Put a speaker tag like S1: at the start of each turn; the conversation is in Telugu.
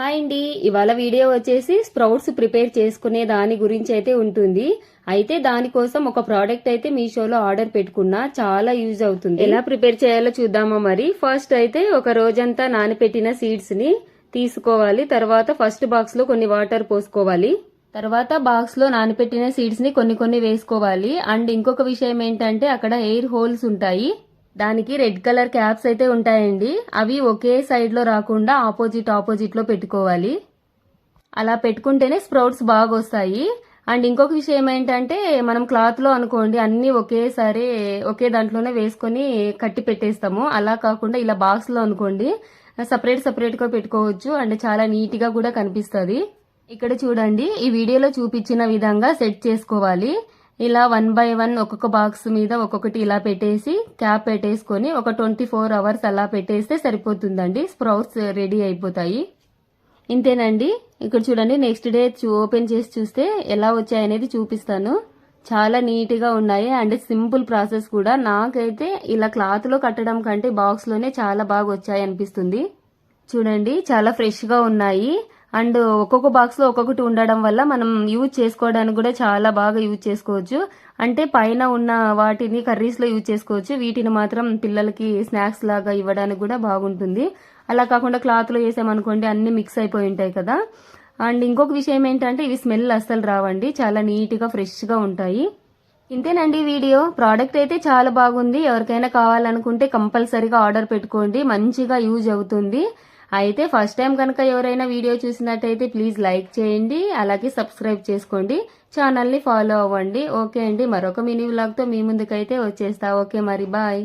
S1: హాయ్ అండి. ఇవాళ వీడియో వచ్చేసి స్ప్రౌట్స్ ప్రిపేర్ చేసుకునే దాని గురించి అయితే ఉంటుంది. అయితే దానికోసం ఒక ప్రోడక్ట్ అయితే మీషోలో ఆర్డర్ పెట్టుకున్నా చాలా యూజ్ అవుతుంది. ఎలా ప్రిపేర్ చేయాలో చూద్దామా మరి? ఫస్ట్ అయితే ఒక రోజంతా నానపెట్టిన సీడ్స్ని తీసుకోవాలి. తర్వాత ఫస్ట్ బాక్స్లో కొన్ని వాటర్ పోసుకోవాలి. తర్వాత బాక్స్లో నానపెట్టిన సీడ్స్ని కొన్ని కొన్ని వేసుకోవాలి. అండ్ ఇంకొక విషయం ఏంటంటే అక్కడ ఎయిర్ హోల్స్ ఉంటాయి. దానికి రెడ్ కలర్ క్యాప్స్ అయితే ఉంటాయండి. అవి ఒకే సైడ్లో రాకుండా ఆపోజిట్ ఆపోజిట్లో పెట్టుకోవాలి. అలా పెట్టుకుంటేనే స్ప్రౌట్స్ బాగా వస్తాయి. అండ్ ఇంకొక విషయం ఏంటంటే మనం క్లాత్లో అనుకోండి అన్నీ ఒకేసారి ఒకే దాంట్లోనే వేసుకొని కట్టి పెట్టేస్తాము. అలా కాకుండా ఇలా బాక్స్లో అనుకోండి సపరేట్ సపరేట్గా పెట్టుకోవచ్చు. అండ్ చాలా నీట్గా కూడా కనిపిస్తుంది. ఇక్కడ చూడండి ఈ వీడియోలో చూపించిన విధంగా సెట్ చేసుకోవాలి. ఇలా వన్ బై వన్ ఒక్కొక్క బాక్స్ మీద ఒక్కొక్కటి ఇలా పెట్టేసి క్యాప్ పెట్టేసుకొని ఒక ట్వంటీ ఫోర్ అవర్స్ అలా పెట్టేస్తే సరిపోతుందండి. స్ప్రౌట్స్ రెడీ అయిపోతాయి. ఇంతేనండి. ఇక్కడ చూడండి నెక్స్ట్ డే ఓపెన్ చేసి చూస్తే ఎలా వచ్చాయనేది చూపిస్తాను. చాలా నీట్గా ఉన్నాయి అండ్ సింపుల్ ప్రాసెస్ కూడా. నాకైతే ఇలా క్లాత్లో కట్టడం కంటే బాక్స్లోనే చాలా బాగా వచ్చాయి అనిపిస్తుంది. చూడండి చాలా ఫ్రెష్గా ఉన్నాయి. అండ్ ఒక్కొక్క బాక్స్లో ఒక్కొక్కటి ఉండడం వల్ల మనం యూజ్ చేసుకోవడానికి కూడా చాలా బాగా యూజ్ చేసుకోవచ్చు. అంటే పైన ఉన్న వాటిని కర్రీస్లో యూజ్ చేసుకోవచ్చు. వీటిని మాత్రం పిల్లలకి స్నాక్స్ లాగా ఇవ్వడానికి కూడా బాగుంటుంది. అలా కాకుండా క్లాత్లో వేసామనుకోండి అన్ని మిక్స్ అయిపోయి ఉంటాయి కదా. అండ్ ఇంకొక విషయం ఏంటంటే ఇవి స్మెల్ అస్సలు రావండి. చాలా నీట్గా ఫ్రెష్గా ఉంటాయి. ఇంతేనండి వీడియో ప్రోడక్ట్ అయితే చాలా బాగుంది. ఎవరికైనా కావాలనుకుంటే కంపల్సరీగా ఆర్డర్ పెట్టుకోండి. మంచిగా యూజ్ అవుతుంది. అయితే ఫస్ట్ టైం కనుక ఎవరైనా వీడియో చూసినట్టయితే ప్లీజ్ లైక్ చేయండి అలాగే సబ్స్క్రైబ్ చేసుకోండి ఛానల్ని ఫాలో అవ్వండి. ఓకే అండి మరొక మినీ వ్లాగ్తో మీ ముందుకైతే వచ్చేస్తా. ఓకే మరి బాయ్